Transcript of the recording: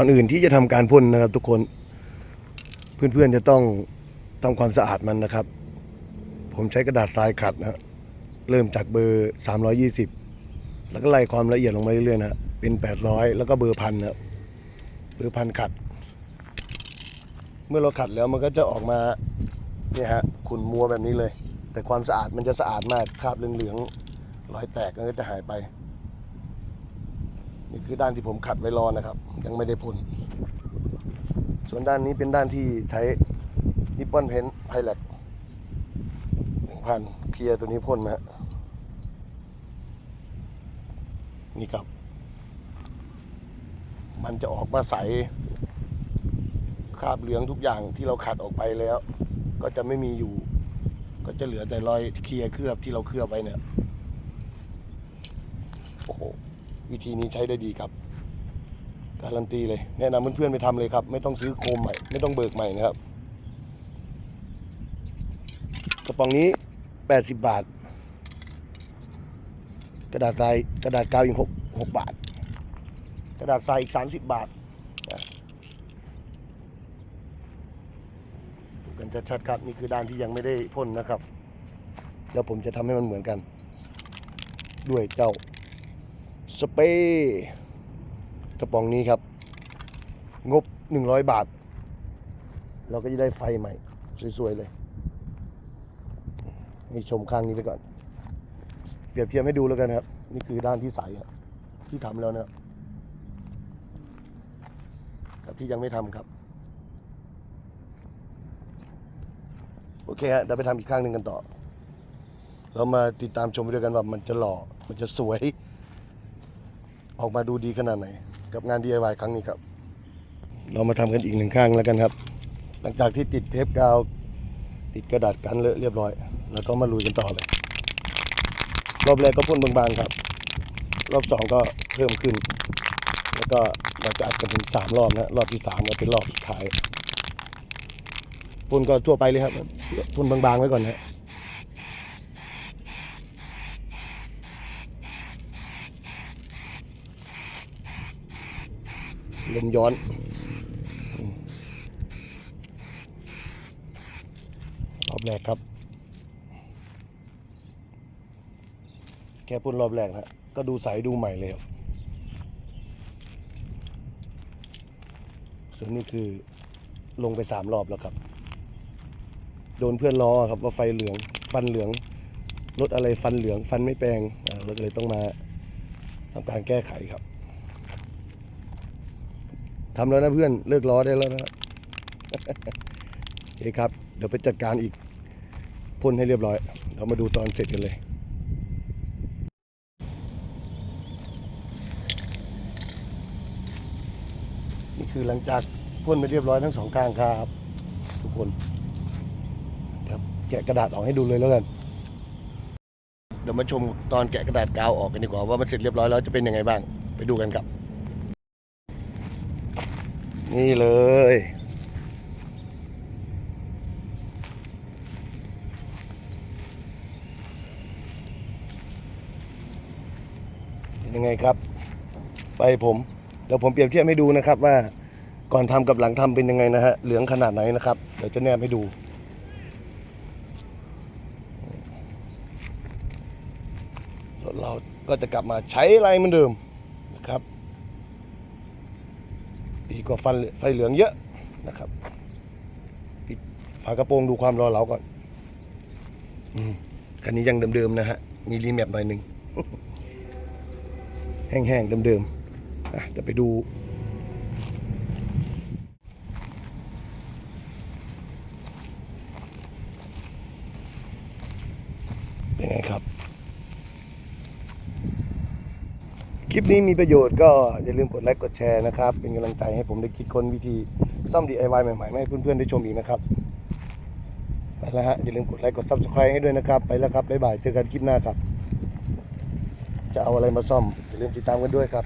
ก่อนอื่นที่จะทำการพ่นนะครับ ทุกคนเพื่อนๆจะต้องทำความสะอาดมันนะครับ ผมใช้กระดาษทรายขัดนะฮะเริ่มจากเบอร์ 320 แล้วก็ไล่ความละเอียดลงมาเรื่อยๆนะเป็น 800 แล้วก็เบอร์พันนะเบอร์พันขัด เมื่อเราขัดแล้วมันก็จะออกมาเนี่ยฮะขุ่นมัวแบบนี้เลย แต่ความสะอาดมันจะสะอาดมากคราบเหลืองๆรอยแตกก็จะหายไป นี่คือด้านที่ผมขัดไว้รอนะครับ ยังไม่ได้พ่นส่วนด้านนี้เป็นด้านที่ใช้นิปปอนเพนไพแลกหนึ่งพันเคลียร์ตัวนี้พ่นมาฮะนี่ครับ มันจะออกมาใสคราบเหลืองทุกอย่างที่เราขัดออกไปแล้ว ก็จะไม่มีอยู่ ก็จะเหลือแต่รอยเคลียร์เคลือบที่เราเคลือบไว้เนี่ยโอ้โห วิธีนี้ใช้ได้ดีครับ การันตีเลย แนะนำเพื่อนๆไปทำเลยครับ ไม่ต้องซื้อโคมใหม่ ไม่ต้องเบิกใหม่นะครับ กระป๋องนี้ 80 บาท กระดาษทรายกระดาษกาวอีก6 6บาท กระดาษทรายอีก 30 บาทนะดูกันชัดๆครับนี่คือด้านที่ยังไม่ได้พ่นนะครับแล้วผมจะทำให้มันเหมือนกัน ด้วยเจ้า สเปรย์กระป๋องนี้ครับ งบ 100 บาท เราก็จะได้ไฟใหม่ สวย ๆ เลยนี่ชมข้างนี้ไปก่อน เปรียบเทียบให้ดูแล้วกันครับ นี่คือด้านที่ใสอะที่ทำแล้วนะครับกับที่ยังไม่ทำครับ โอเคฮะเดี๋ยวไปทำอีกข้างหนึ่งกันต่อ เรามาติดตามชมไปด้วยกันว่ามันจะหล่อ มันจะสวย ออกมาดูดีขนาดไหน กับงาน DIY ครั้งนี้ครับ เรามาทำกันอีกหนึ่งข้างแล้วกันครับ หลังจากที่ติดเทปกาว ติดกระดาษกันเลอะเรียบร้อย แล้วก็มาลุยกันต่อเลย รอบแรกก็พ่นบางๆครับ รอบสองก็เพิ่มขึ้น แล้วก็เราจะอัดกันถึงสามรอบนะรอบที่สามก็เป็นรอบสุดท้ายพ่นก็ทั่วไปเลยครับพ่นบางๆไว้ก่อนนะ ลมย้อน รอบแรกครับ แค่พ่นรอบแรกนะก็ดูใสดูใหม่เลยครับส่วนนี้คือลงไปสามรอบแล้วครับ โดนเพื่อนล้อครับว่าไฟเหลือง ฟันเหลืองรถอะไรฟันเหลือง ฟันไม่แปลงเราก็เลยต้องมาทำการแก้ไขครับ ทำแล้วนะเพื่อนเลิกล้อได้แล้วนะโอเคครับ เดี๋ยวไปจัดการอีกพ่นให้เรียบร้อย เรามาดูตอนเสร็จกันเลยนี่คือหลังจากพ่นไปเรียบร้อยทั้งสองข้างครับ ทุกคนเดี๋ยวแกะกระดาษออกให้ดูเลยแล้วกันเดี๋ยวมาชมตอนแกะกระดาษกาวออกกันดีกว่าว่ามันเสร็จเรียบร้อยแล้วจะเป็นยังไงบ้าง ไปดูกันครับ นี่เลย ยังไงครับไฟผมเดี๋ยวผมเปรียบเทียบให้ดูนะครับว่าก่อนทำกับหลังทำเป็นยังไงนะฮะ เหลืองขนาดไหนนะครับ เดี๋ยวจะแนบให้ดูรถเราก็จะกลับมาใช้อะไรเหมือนเดิมนะครับ ดีกว่าฟันไฟเหลืองเยอะนะครับปิดฝากระโปรงดูความรอเหลาก่อนอืมคันนี้ยังเดิมๆนะฮะ มีรีแมปหน่อยหนึ่งแห้งๆเดิมๆอะเดี๋ยวไปดู เป็นไงครับ ค ลิปนี้มีประโยชน์ก็อย่าลืมกดไลค์กดแชร์นะครับ เป็นกำลังใจให้ผมได้คิดค้นวิธีซ่อม DIY ใหม่ๆให้เพื่อนๆได้ชมอีกนะครับ ไปแล้วฮะ อย่าลืมกดไลค์กด Subscribe ให้ด้วยนะครับ ไปแล้วครับบ๊ายบายเจอกันคลิปหน้าครับ จะเอาอะไรมาซ่อมอย่าลืมติดตามกันด้วยครับ